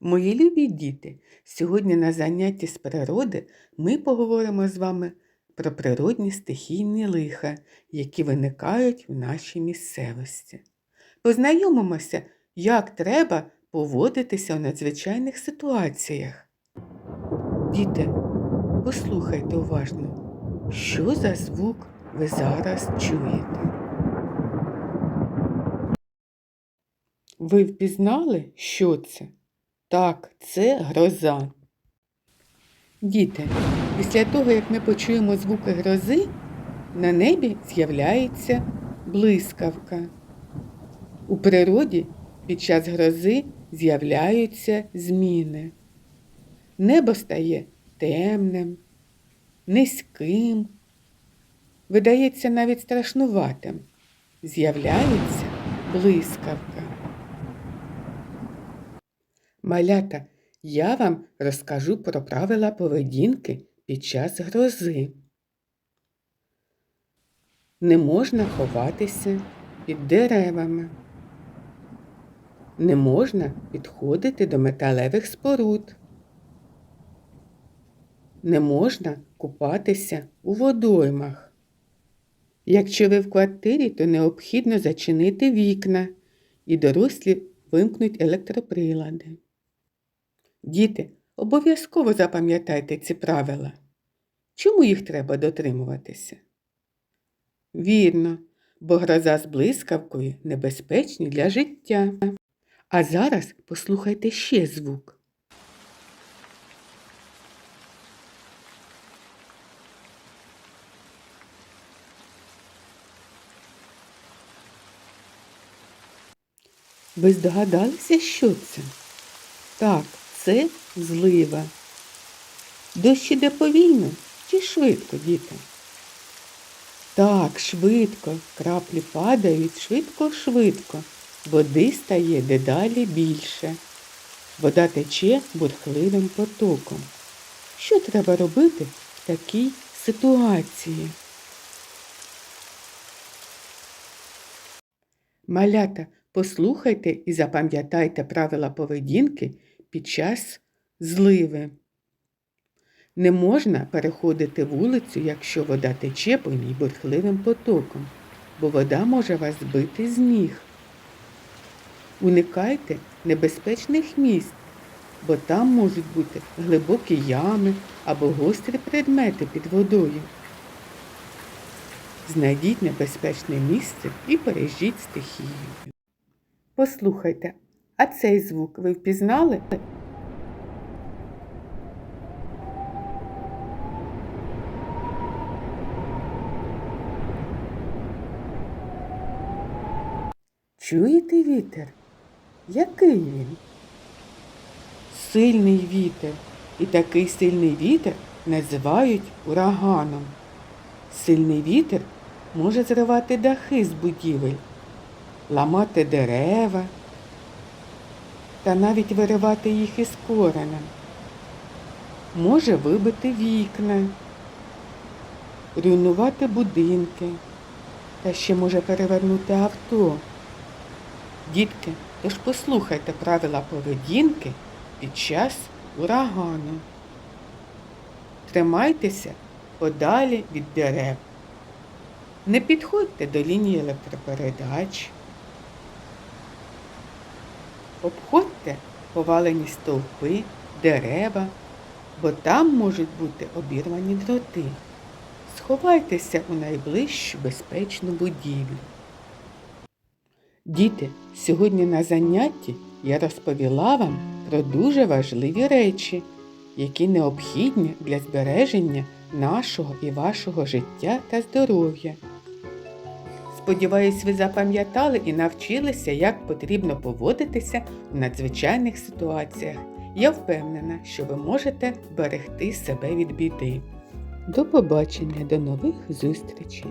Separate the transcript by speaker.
Speaker 1: Мої любі діти, сьогодні на занятті з природи ми поговоримо з вами про природні стихійні лиха, які виникають в нашій місцевості. Познайомимося, як треба поводитися у надзвичайних ситуаціях. Діти, послухайте уважно, що за звук ви зараз чуєте? Ви впізнали, що це? Так, це гроза. Діти, після того, як ми почуємо звуки грози, на небі з'являється блискавка. У природі під час грози з'являються зміни. Небо стає темним, низьким, видається навіть страшнуватим. З'являється блискавка. Малята, я вам розкажу про правила поведінки під час грози. Не можна ховатися під деревами. Не можна підходити до металевих споруд. Не можна купатися у водоймах. Якщо ви в квартирі, то необхідно зачинити вікна і дорослі вимкнуть електроприлади. Діти, обов'язково запам'ятайте ці правила. Чому їх треба дотримуватися? Вірно, бо гроза з блискавкою небезпечні для життя. А зараз послухайте ще звук. Ви здогадалися, що це? Так, це злива. Дощ іде повільно чи швидко, діти? Так, швидко, краплі падають швидко-швидко, води стає дедалі більше. Вода тече бурхливим потоком. Що треба робити в такій ситуації? Малята, послухайте і запам'ятайте правила поведінки під час зливи. Не можна переходити вулицю, якщо вода тече по ній бурхливим потоком, бо вода може вас збити з ніг. Уникайте небезпечних місць, бо там можуть бути глибокі ями або гострі предмети під водою. Знайдіть небезпечне місце і пережіть стихію. Послухайте, а цей звук ви впізнали? Чуєте вітер? Який він? Сильний вітер. І такий сильний вітер називають ураганом. Сильний вітер може зривати дахи з будівель, ламати дерева та навіть виривати їх із коренем. Може вибити вікна, руйнувати будинки та ще може перевернути авто. Дітки, тож послухайте правила поведінки під час урагану. Тримайтеся подалі від дерев. Не підходьте до лінії електропередач. Обходьте повалені стовпи, дерева, бо там можуть бути обірвані дроти. Сховайтеся у найближчу безпечну будівлю. Діти, сьогодні на занятті я розповіла вам про дуже важливі речі, які необхідні для збереження нашого і вашого життя та здоров'я. Сподіваюсь, ви запам'ятали і навчилися, як потрібно поводитися в надзвичайних ситуаціях. Я впевнена, що ви можете берегти себе від біди. До побачення, до нових зустрічей!